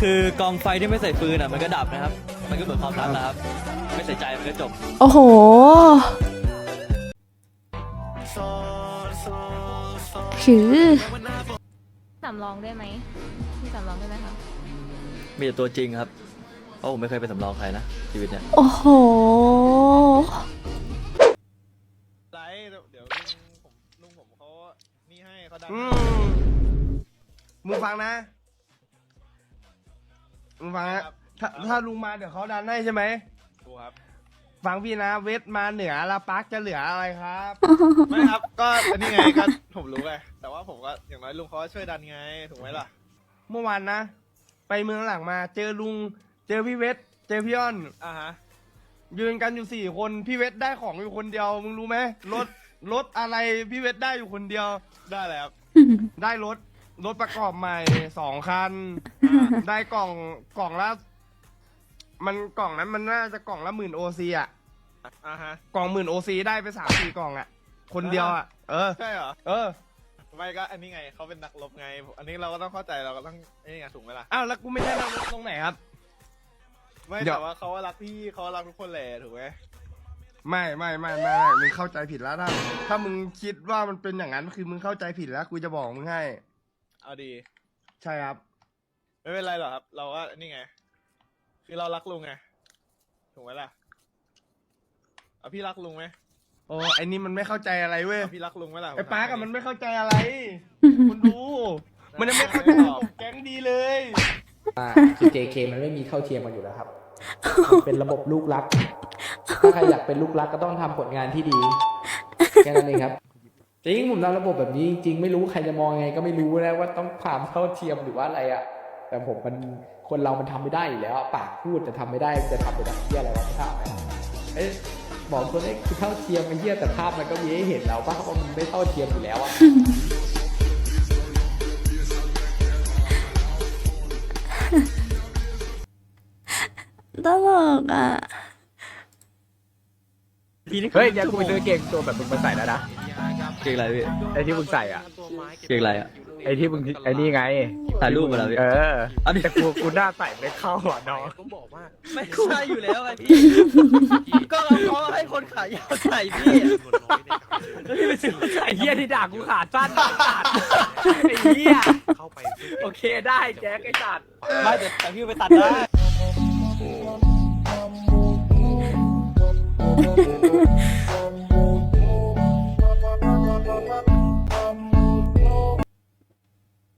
คือกองไฟที่ไม่ใส่ฟืนอะมันก็ดับนะครับ มันก็เหมือนความรักนะครับ ไม่ใส่ใจมันก็จบ โอ้โห ถือ สำรองได้ไหมมีสำรองได้ไหมคะ มีแต่ตัวจริงครับ เพราะผมไม่เคยเป็นสำรองใครนะชีวิตเนี่ยโอ้โหไรเดี๋ยวลุงผมลุงผมเขานี่ให้เขาดันอืมมึงฟังนะ มึงฟังนะถ้าถ้าลุงมาเดี๋ยวเขาดันให้ใช่ไหมดูครับ ฟังพี่นะ เวทมาเหนือแล้วปักจะเหลืออะไรครับ ไม่ครับ ก็อันนี้ไงก็ผมรู้ไง แต่ว่าผมก็อย่างน้อยลุงเขาก็ช่วยดันไง ถูกไหมล่ะ เมื่อวานนะ ไปเมืองหลังมา เจอลุง เจอพี่เวท เจอพี่อ้อน อ่าฮะ ยืนกันอยู่สี่คน พี่เวทได้ของอยู่คนเดียว มึงรู้ไหมรถรถอะไรพี่เวทได้อยู่คนเดียว ได้แล้วได้รถ รถประกอบใหม่สองคัน ได้กล่องกล่องละมันกล่องนั้นมันน่าจะกล่องละหมื่นโอซีอะอ่าฮะ กล่องหมื่นโอซีได้ไปสามสี่กล่องอะ คนเดียวอะ เออ ใช่เหรอ เออ ไม่ก็อันนี้ไงเขาเป็นนักรบไง อันนี้เราก็ต้องเข้าใจเราก็ต้องนี่ไงถูกไหมล่ะ อ้าวแล้วกูไม่ได้นั่งรถตรงไหนครับ ไม่เดี๋ยวแต่ว่าเขารักพี่เขารักทุกคนแหละถูกไหมไม่ไม่ไม่ไม่ไม่มึงเข้าใจผิดแล้วถ้าถ้ามึงคิดว่ามันเป็นอย่างนั้นคือมึงเข้าใจผิดแล้วกูจะบอกมึงให้ เอาดี ใช่ครับ ไม่เป็นไรหรอกครับ เราก็นี่ไง คือเรารักลุงไง ถูกไหมล่ะเอาพี่รักลุงไหมโอ้ไอ้นี่มันไม่เข้าใจอะไรเว้ยเอาพี่รักลุงไหมล่ะไอ้ป้ากับผมันถไม่เข้าใจอะไรคุณดู มันยังไม่เข้าใจระบบแก๊งดีเลย ว่าคือ JK มันไม่มีเท่าเทียมกันอยู่แล้วครับมันเป็นระบบลูกรัก ถ้าใครอยากเป็นลูกรักก็ต้องทำผลงานที่ดี แค่นั้นเองครับ จริงผมทำระบบแบบนี้จริงๆไม่รู้ใครจะมองยังไงก็ไม่รู้นะว่าต้องความเท่าเทียมหรือว่าอะไรอะแต่ผมมันคนเรามันทำไม่ได้อยู่แล้วอะปากพูดแต่ทำไม่ได้จะทำไปทำเหี้ยอะไรวะไม่ทราบไหมเอ้ยบอกตัวเลขคือเท่าเทียมไอ้เหี้ยแต่ภาพมันก็มีให้เห็นแล้วว่าว่ามันไม่เท่าเทียมอยู่แล้วอะตลกอะพี่นี่เฮ้ยเดี๋ยวกูไปซื้อเกงตัวแบบมึงมาใส่แล้วนะ เก่งอะไรพี่ ไอ้ที่มึงใส่อะ เก่งอะไรอะ ไอ้ที่มึงไอ้นี่ไง ถ่ายรูปมาแล้วพี่ เอออันนี้ แต่กูกูหน้าใส่ไม่เข้าอะน้องไม่ใช่อยู่แล้วไงพี่ ก็เราเขาให้คนขายยาวใส่พี่แล้วพี่ไปซื้อมาใส่ไอ้เหี้ยที่ด่ากูขาดสั้นขาดไอ้เหี้ยโอเคได้แจ็คไอ้สัตว์ไม่แต่แต่พี่ไปตัดได้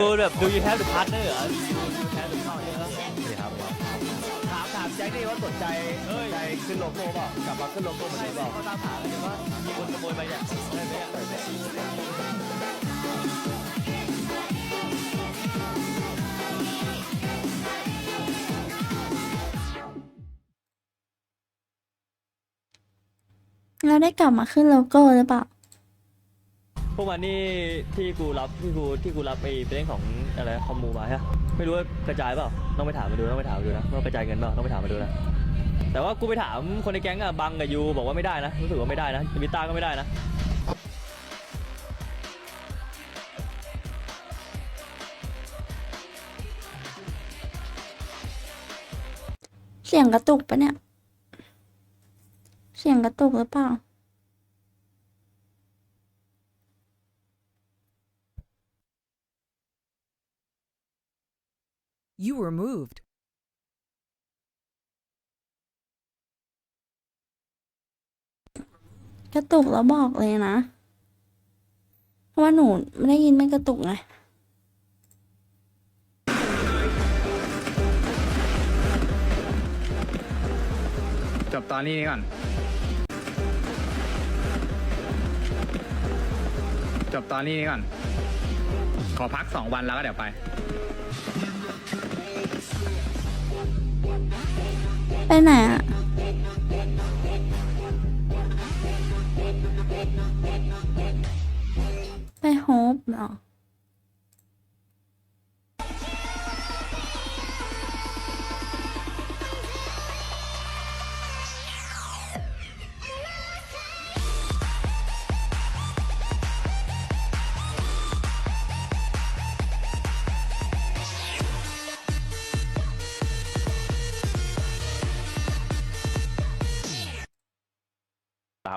ดูแบบดูยูแทสหรือพาร์ทเนอร์เหรอยูแทสหรือเข้าเนี่ยแล้วครับถามถามแจ็คดิว่าสนใจใจขึ้นโลโก้เปล่ากลับมาขึ้นโลโก้เหมือนเดิมเปล่าเขาตามหากันว่ามีคนขโมยไปเนี่ยได้ไหมอะเราได้กลับมาขึ้นโลโก้หรือเปล่า พวกมันนี่ที่กูรับที่กูที่กูรับไปเป็นเรื่องของอะไรคอมมูมาใช่ปะไม่รู้ว่ากระจายเปล่าต้องไปถามมาดูต้องไปถามมาดูนะว่ากระจายเงินเปล่าต้องไปถามมาดูนะแต่ว่ากูไปถามคนในแก๊งอะบังกับยูบอกว่าไม่ได้นะรู้สึกว่าไม่ได้นะมิต้าก็ไม่ได้นะเสียงกระตุกปะเนี่ย เสียงกระตุกหรือเปล่า You were moved. กระตุกแล้วบอกเลยนะ เพราะว่าหนูไม่ได้ยินไม่กระตุกไง จบตอนนี้ก่อน จบตอนนี้ก่อน ขอพักสองวันแล้วก็เดี๋ยวไป ไปไหนอะไปโฮปเหรอ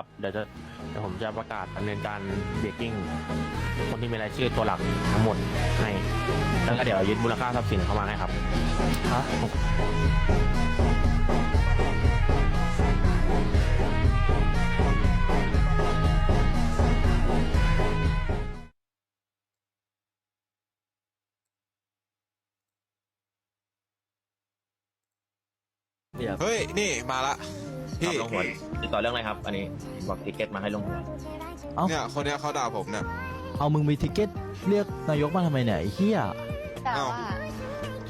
ครับ เดี๋ยวจะเดี๋ยวผมจะประกาศดำเนินการเบรกกิ้งคนที่มีรายชื่อตัวหลักทั้งหมดให้แล้วก็เดี๋ยวยึดมูลค่าทรัพย์สินเข้ามาให้ครับฮะเดี๋ยวเฮ้ย นี่ มาละ พี่ลงหัวติดต่อเรื่องอะไรครับ อันนี้บอกติเก็ตมาให้ลงหัวเนี่ยคนเนี้ยเขาด่าผมเนี่ย เอามึงมีทิเก็ตเรียกนายกมาทำไมเนี่ยไอ้เฮียแต่เอ้าว่า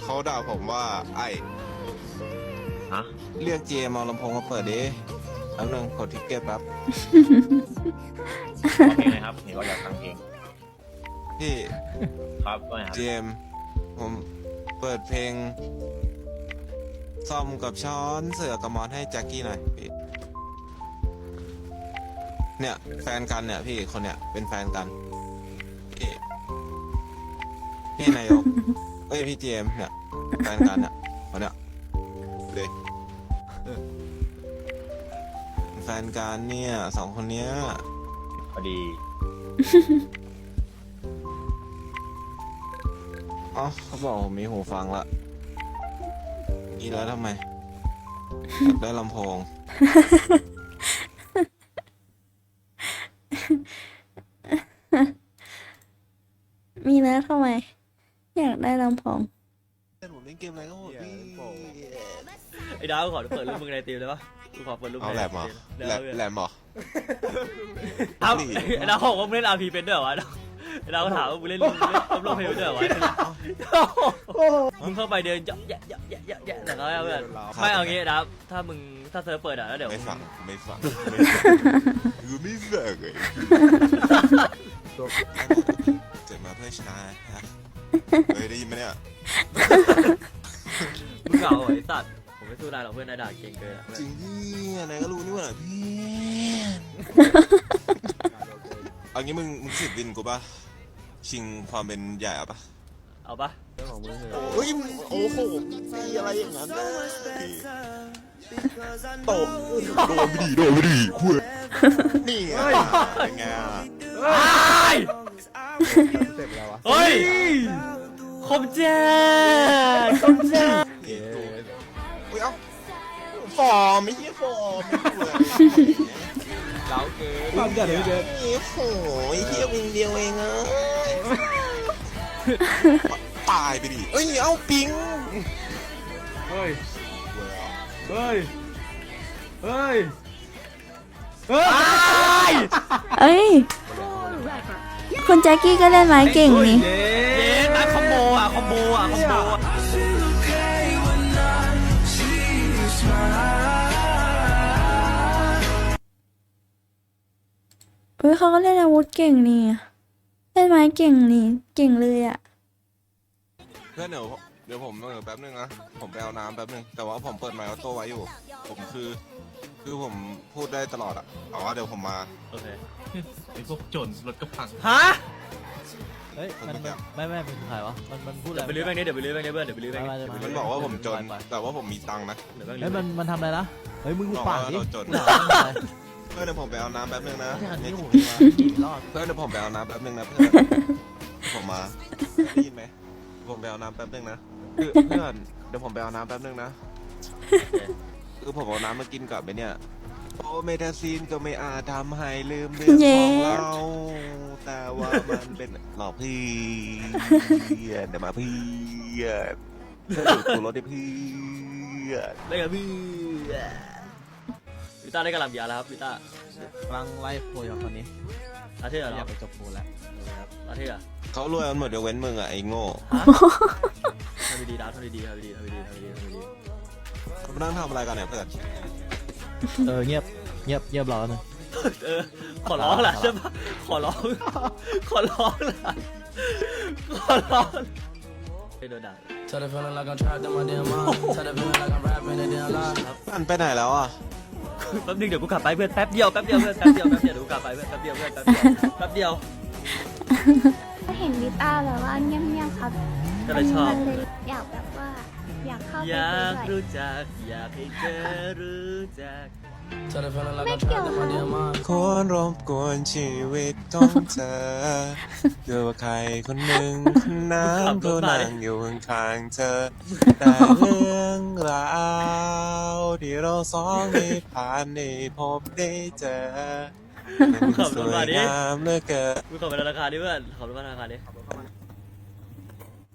เขาด่าผมว่าไอ้ฮะเรียกเจมเอาลำโพงมาเปิดดิแป๊บนึงกดทิกเก็ตแป๊บร้องเพลงอะไรครับเห็นว่าอยากฟังเพลงพี่ครับว่าไงครับเจมผมเปิดเพลงซ่อมกับช้อนเสือกับมอนให้แจ็คกี้หน่อยพี่ เนี่ยแฟนกันเนี่ยพี่คนเนี่ยเป็นแฟนกันพี่พี่นายกเอ้ยพี่เจมเนี่ยแฟนกันเนี่ยคนเนี่ยเลยเป็นแฟนกันเนี่ยสองคนเนี้ยพอดีอ๋อเขาบอกผมมีหูฟังละนี่แล้วทำไมอยากได้ลำโพง มีแล้วทำไม อยากได้ลำโพงผมเล่นเกมอะไรก็หมดพี่ไอ้ดาวกูขอเปิดรูปมึงในตีมได้ปะกูขอเปิดรูปเอาในแหลมเหรอเดี๋ยวแหลมเดี๋ยวแหลมเหรอเอ้านี่ไอ้ดาวบอกว่ามึงเล่นอาร์พีเป็นด้วยเหรอวะไอ้ดาวก็ถามว่ามึงเล่นเล่นเล่นเพลงด้วยเหรอวะมึงเข้าไปเดินเยอะแยะเยอะแยะเยอะแยะแต่เขาเพื่อนไม่เอางี้ดาวถ้ามึงถ้าเซิร์ฟเปิดอะแล้วเดี๋ยวไม่มึงฟังไม่ฟังไม่ฟังกูไม่ฟังเลยเกิดมาเพื่อชนะฮะ เฮ้ยได้ยินไหมเนี่ยมึงเก่าไอ้สัตว์ ผมไม่สู้ได้หรอกเพื่อนนายด่าเก่งเกินอะจริงพี่ไหนก็รู้นี่หว่าพี่เอางี้มึงมึงสิบวินกูปะชิงความเป็นใหญ่อะปะเอาปะเรื่องของมึงเถอะเฮ้ยมึงโอ้โหตีอะไรอย่างนั้นนะตบโดนไม่ดีโดนไม่ดีคุยนี่ไงเป็นไงอะ เฮ้ย คมแจ้คมแจ้เฮ้ยเอ้าฟอร์มไม่ใช่ฟอร์มไม่ดูเลยเราเกินความกันเลยเกินโอ้โหไอ้เหี้ยวิงเดียวเองอะตายไปดิเอ้ยเอ้าปิงเฮ้ยเฮ้ยเฮ้ยเฮ้ยเอ้ยคุณแจ็คกี้ก็เล่นไม้เก่งนี่ อะคอมโบอะคอมโบอะเฮ้ยเขาก็เล่นอาวุธเก่งนี่เล่นไม้เก่งนี่เก่งเลยอะเพื่อนเดี๋ยวเดี๋ยวผมเออแป๊บนึงนะผมไปเอาน้ำแป๊บนึงแต่ว่าผมเปิดไมค์ออโต้ไว้อยู่ ผมคือ คือผมพูดได้ตลอดอะแต่ว่าเดี๋ยวผมมาโอเคไอ้พวกโจรรถกระพังฮะ เฮ้ยมันมันไม่ไม่เป็นใครวะมันมันพูดอะไรเดี๋ยวไปลื้อแบงค์นี้เดี๋ยวไปลื้อแบงค์นี้เพื่อนเดี๋ยวไปลื้อแบงค์ไม่นี้ไม่มันบอกว่าผมจน แต่ว่าผมมีตังค์นะเดี๋ยวแบงค์เฮ้ลื้ยอมันมันทำอะไรนะเฮ้ยมึงหุบปากดิบอกว่าเราจนด่าไม่ได้เพื่อนเดี๋ยวผมไปเอาน้ำแป๊บนึงนะ ไม่ทันเนี่นี่ยโหกี่รอดเพื่อนเดี๋ยวผมไปเอาน้ำแป๊บนึงนะเพื่อน ผมมาได้ยินไหมผมไปเอาน้ำแป๊บนึงนะคือเพื่อนเดี๋ยวผมไปเอาน้ำแป๊บนึงนะคือผมเอาน้ำมากินกับไปเนี่ย โอเมทาซีนก็ไม่อาจทำให้ลืมเรื่องเย้ ของเรา แต่ว่ามันเป็นหลอกพี่เดี๋ยวมาพี่เพื่อนตัวรถดิพี่ได้กับพี่วิต้าได้กำลังยาแล้วครับวิต้ากำลังไล่โพยกับคนนี้อาเทียเหรอยากอไปจบโพแล้วอาเทียเขารวยกันหมดยกเว้นมึงอะไอ้โง่ฮะทำดีๆดาวทำดีๆทำดีๆทำดีๆทำดีๆทำดีเขามานั่งทำอะไรกันเนี่ยเพื่อน เออเงียบเงียบเงียบรอหนึ่งๆเออขอร้องล่ะใช่ปะขอร้อง ขอร้องล่ะขอร้องไม่โดนด่ามันไปไหนแล้วอะแป๊บนึงเดี๋ยวกูกลับไปเพื่อนแป๊บเดียวแป๊บเดียวเพื่อนแป๊บเดียวแป๊บเดียวเดี๋ยวกูกลับไปเพื่อนแป๊บเดียวเพื่อนแป๊บเดียวแป๊บเดียวเห็นลิต้าแบบว่าเงียบๆครับก็เลยชอบ มันเลยอยากแบบว่า อยากเข้าไปอยากคุยด้วยรู้จัก อยากให้เธอรู้จัก ไม่เกี่ยวค่ะคนรบกวนชีวิตของเธอเกิดว่าใครคนหนึ่งคนนั้นเขานั่งอยู่ข้างๆเธอ แต่เรื่องราวที่เราสองได้ผ่านได้พบได้เจอมันสวยงามเหลือเกินกูขอเป็นธนาคารดิเพื่อนขอเป็นธนาคารดิ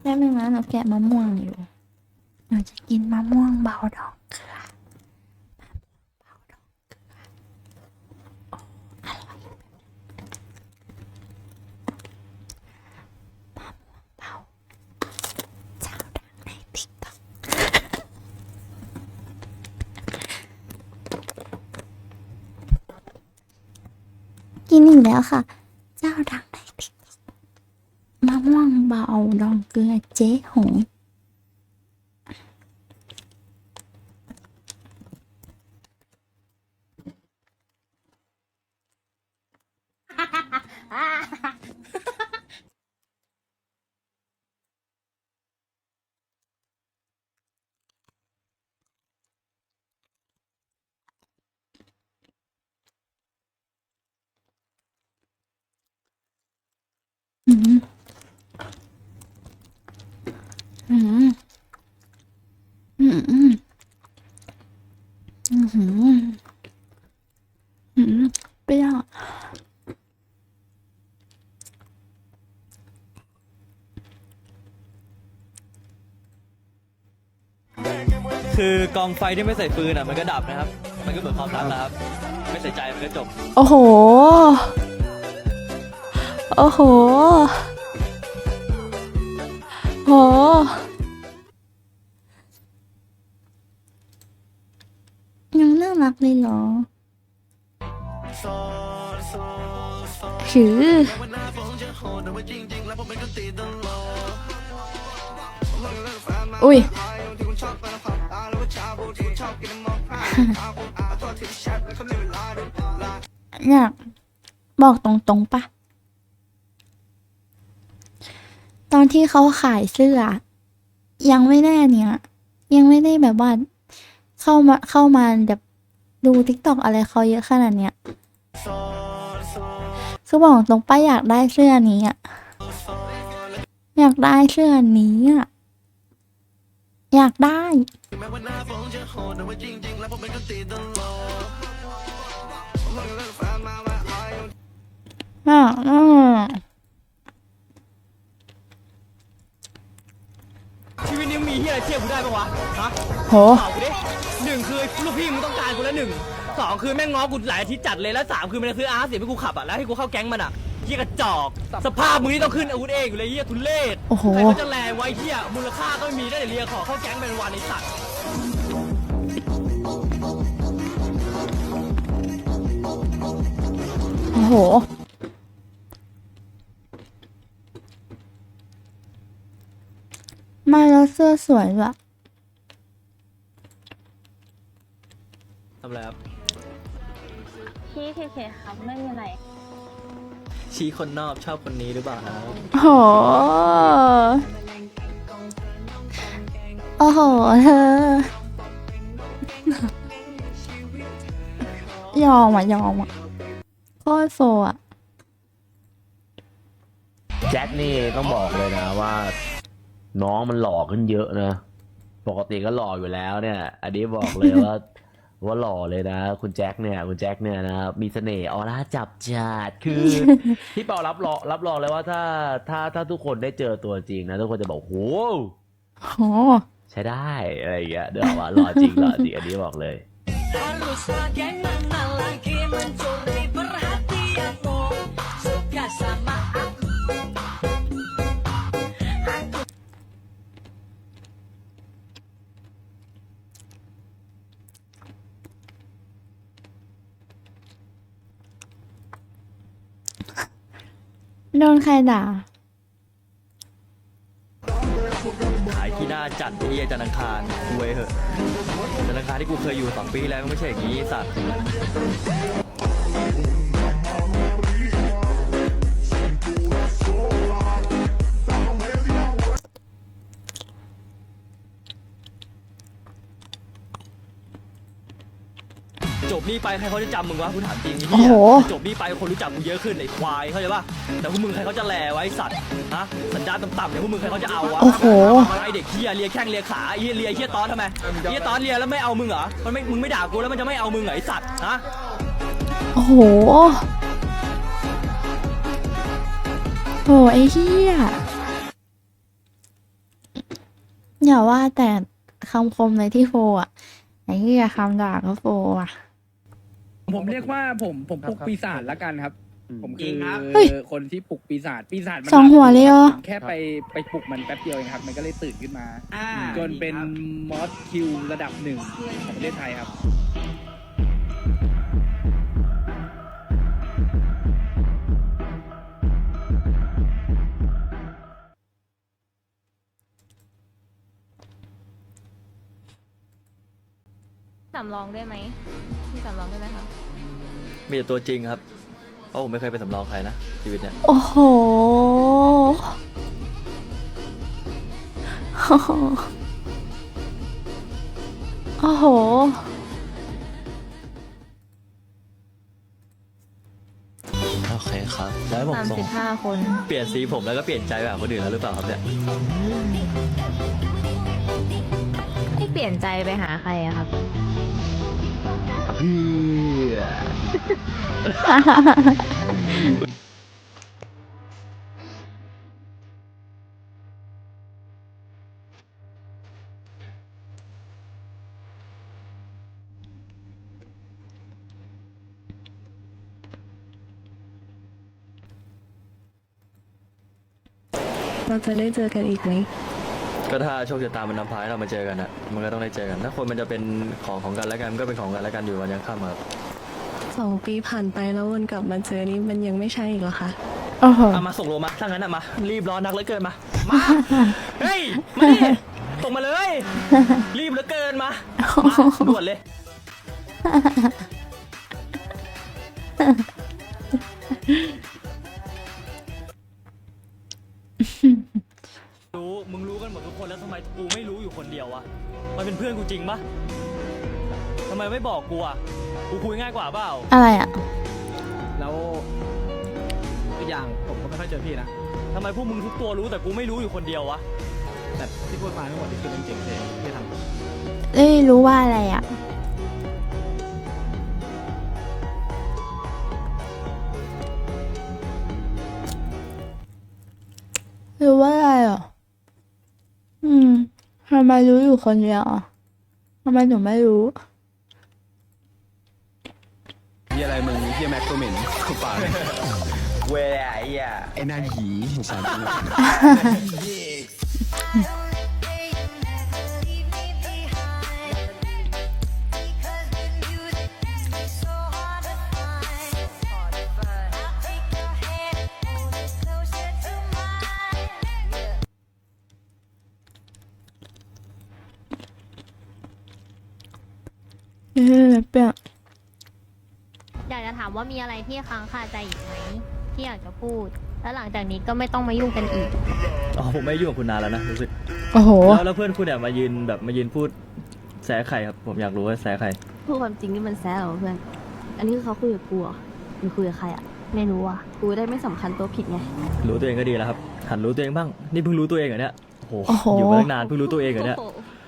แป๊บนึงนะหนูแกะมะม่วงอยู่ หนูจะกินมะม่วงเบาดอกเกลือมะม่วงเบาดอกเกลือโอ้อร่อยมะม่วงเบาเจ้าดังในติ๊กต็อกกินอีกแล้วค่ะ เจ้าดังในติ๊กต็อกมะม่วงเบาดองเกลือเจ๊หง อืม อืม อืม อืม อืม อืมเปรี้ยว คือกองไฟที่ไม่ใส่ฟืนอะมันก็ดับนะครับ มันก็เหมือนความรักนะครับ ไม่ใส่ใจมันก็จบ โอ้โห โอ้โห โห ยังน่ารักเลยเหรอหืออุ้ย อยากบอกตรงๆปะตอนที่เขาขายเสื้อ ยังไม่ได้เนี่ย ยังไม่ได้แบบว่าเข้ามาเข้ามาแบบดูทิกตอกอะไรเขาเยอะขนาดเนี้ยคือบอกตรงป้าอยากได้เสื้อนี้อะอยากได้เสื้อนี้อะ อยากได้ อะอืมชีวิตนี้มีที่อะไรเทียบกูได้ปะวะ ฮะโหตอบกูดิหนึ่งคือลูกพี่มึงต้องการกูแล้วหนึ่งสองคือแม่งง้อกูหลายอาทิตย์จัดเลยแล้วสามคือมันจะซื้ออาร์ตเสียให้กูขับอะแล้วให้กูเข้าแก๊งมันอะ เฮียกระจอก สภาพมึงนี่ต้องขึ้นอาวุธเองอยู่เลยเฮียทุเรศโอ้โห ใครเขาจะแรงไว้เฮียมูลค่าก็ไม่มีได้แต่เรียขอเข้าแก๊งเป็นวันไอ้สัตว์โอ้โหไม่แล้วเสื้อสวยด้วยทำอะไรครับ พี่เฉยๆครับไม่มีอะไร ชี้คนนอกชอบคนนี้หรือเปล่าครับโห โอ้โห เธอ ยอมอะ ยอมอะโคตรโฟอะ แจ็คนี่ต้องบอกเลยนะว่า น้องมันหล่อขึ้นเยอะนะ ปกติก็หล่ออยู่แล้วเนี่ย อันนี้บอกเลยว่า ว่าหล่อเลยนะ คุณแจ็คเนี่ยคุณแจ็คเนี่ยนะมีเสน่ห์ออร่าจับจัดคือพี่เปารับรองรับรองเลยว่าถ้าถ้าถ้าทุกคนได้เจอตัวจริงนะทุกคนจะบอกโหโหใช้ได้อะไรอย่างเงี้ยเดี๋ยวว่าหล่อจริงหล่อจริงอันนี้บอกเลย โดนใครด่า ขายที่หน้าจัดไอ้เฮียจันทร์อังคารรวยเหอะจันทร์อังคารที่กูเคยอยู่สองปีที่แล้วไม่ใช่อย่างนี้สัตว์ นี่ไปใครเขาจะจำมึงวะกูถามจริงไอ้โอ้เหี้ยโห จบนี่ไปคนรู้จักมึงเยอะขึ้นไอ้ควายเข้าใจปะแต่พวกมึงใครเขาจะแลไว้สัตว์ฮะสัญญาต่ำๆเนี่ยพวกมึงใครเขาจะเอาวะโอ้โห ไอเด็กเฮียเลียแข้งเลียขาไอ้เฮียเลียเฮียตอนทำไมเฮียตอนเลียแล้วไม่เอามึงเหรอมันไม่มึงไม่ด่ากูแล้วมันจะไม่เอามึงเหรอไอสัตว์ฮะโอ้โห โหไอ้เหี้ยอย่าว่าแต่คำคมในที่โฟอะ ไอ้เหี้ยคำด่าก็โฟอะ ผมเรียกว่าผมผมปลุกปีศาจละกันครับ ผมคือเฮ้ยคนที่ปลุกปีศาจปีศาจมันสองหัวเลยเหรอ ผมแค่ไปไปปลุกมันแป๊บเดียวเองครับ มันก็เลยตื่นขึ้นมาจนเป็นมอสคิวระดับหนึ่งของประเทศไทยครับำรองได้ไหมพี่สำรองได้ไหมคะ มีแต่ตัวจริงครับ เพราะผมไม่เคยเป็นสำรองใครนะชีวิตเนี่ย โอ้โห โอ้โห โอ้โห โอเคครับแล้วผมสามส่งสิบห้าคน เปลี่ยนสีผมแล้วก็เปลี่ยนใจแบบคนอื่นแล้วหรือเปล่าครับเนี่ย ไม่เปลี่ยนใจไปหาใครอะครับ เราจะได้เจอกันอีกไหม ก็ถ้าโชคชะตามันนำพาให้เรามาเจอกันอะมันก็ต้องได้เจอกัน ถ้าคนมันจะเป็นของของกันและกันมันก็เป็นของกันและกันอยู่วันยังค่ำครับสองปีผ่านไปแล้ววนกลับมาเจอนี่มันยังไม่ใช่อีกเหรอคะโอ้โหเอามาส่งโลมาถ้างั้นอะมา รีบร้อนนักเหลือเกินมา มา เฮ้ย มาดิส่งมาเลย รีบเหลือเกินมา มาด่วนเลยรู้ กูไม่รู้อยู่คนเดียววะ มันเป็นเพื่อนกูจริงปะทำไมไม่บอกกูอะกูคุยง่ายกว่าเปล่า อะไรอะ แล้วตัวอย่างผมก็ไม่ค่อยเจอพี่นะ ทำไมพวกมึงทุกตัวรู้แต่กูไม่รู้อยู่คนเดียววะ แต่ที่พูดมาทั้งหมดนี่คือเรื่องจริงเลยที่ทำเอ้ยรู้ว่าอะไรอะ รู้ว่าอะไรอะอืม ทำไมรู้อยู่คนเดียวอะทำไมหนูไม่รู้ที่อะไรมึงที่แม็กตัวเหม็นกูปากเว้ยไอ้อะไอ้นาหีสาร เออเปลี่ยนอยากจะถามว่ามีอะไรที่ค้างคาใจอีกไหมที่อยากจะพูด แล้วหลังจากนี้ก็ไม่ต้องมายุ่งกันอีก อ๋อผมไม่ยุ่งกับคุณนานแล้วนะรู้สึกโอ้โห แล้วแล้วเพื่อนคุณเนี่ยมายืนแบบมายืนพูดแซะใครครับผมอยากรู้ว่าแซะใครพูดความจริงนี่มันแซ่เหรอเพื่อน อันนี้คือเขาคุยกับกูเหรอหรือคุยกับใครอะ ไม่รู้อะ กูได้ไม่สำคัญตัวผิดไง รู้ตัวเองก็ดีแล้วครับหันรู้ตัวเองบ้างนี่เพิ่งรู้ตัวเองเหรอเนี่ยโอ้โหโอ้โห อยู่มาตั้งนานเพิ่งรู้ตัวเองเหรอเนี่ย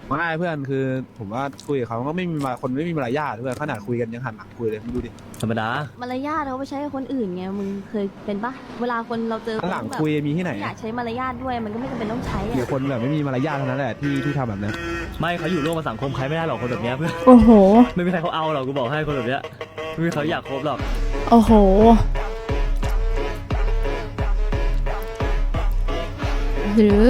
ไม่เพื่อนคือผมว่าคุยกับเขาก็ไม่มีมาคนไม่มีมารยาทเพื่อนขนาดคุยกันยังหันหลังคุยเลยมึงดูดิธรรมดามารยาทเราไปใช้กับคนอื่นไงมึงเคยเป็นปะเวลาคนเราเจอคหันนหลังที่แบบคุยมีที่ไหนอยากใช้มารยาทด้วยมันก็ไม่จำเป็นต้องใช้เดี๋ยวอะคนแบบไม่มีมารยาทเท่านั้นแหละที่ที่ทำแบบเนี้ยไม่เขาอยู่ร่วมกับสังคมใครไม่ได้หรอกคนแบบเนี้ยเพื่อน โอ้โห ไม่มีใครเขาเอาหรอกกูบอกให้คนแบบเนี้ยไม่มีใครอยากคบหรอก โอ้โห หรือ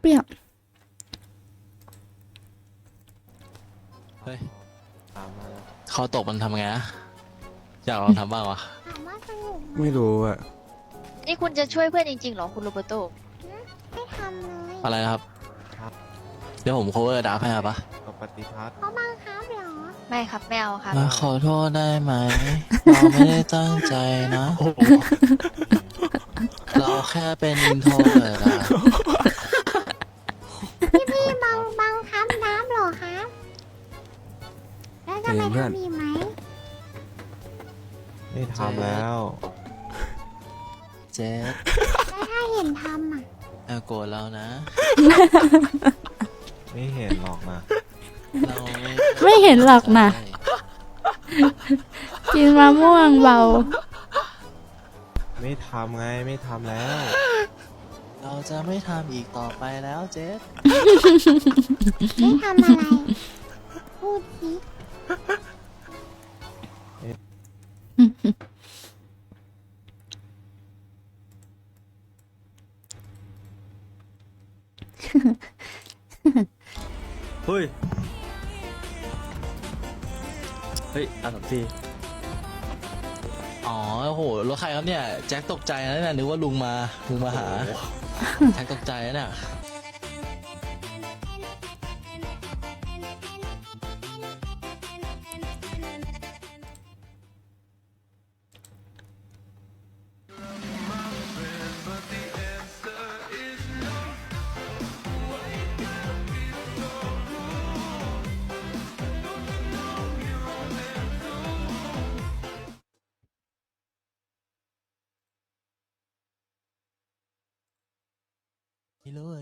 เปรี้ยวเฮ้ยเขาตกมันทำไงนะอยากลองทำบ้างวะถามว่าสนุกไม่รู้อะ นี่คุณจะช่วยเพื่อนจริงๆเหรอคุณโรเบโตไม่ทำเลยอะไรนะครับ ครับ เดี๋ยวผม cover ดาบให้ครับปะกับปฏิพัทธ์เขาบังคับเหรอไม่ครับไม่เอาครับมาขอโทษได้ไหม เราไม่ได้ตั้งใจนะ เราแค่เป็นอินโทรเวิร์ดอะ แล้วจะไปทำอีกไหมไม่ทำแล้ว เจ๊แล้วถ้าเห็นทำอะอย่าโกรธเรานะ ไม่เห็นหรอกนะเราไม่ไม่เห็นหรอกนะ กินมะม่วงเบา ไม่ทำไงไม่ทำแล้ว เราจะไม่ทำอีกต่อไปแล้วเจ๊ไม่ทำอะไร พูดสิ เฮ้ย เฮ้ยอาสามสี่อ๋อโอ้โหรถใครครับเนี่ย แจ็คตกใจนะเนี่ยนึกว่าลุงมาลุงมาหา แจ็คตกใจนะเนี่ย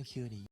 security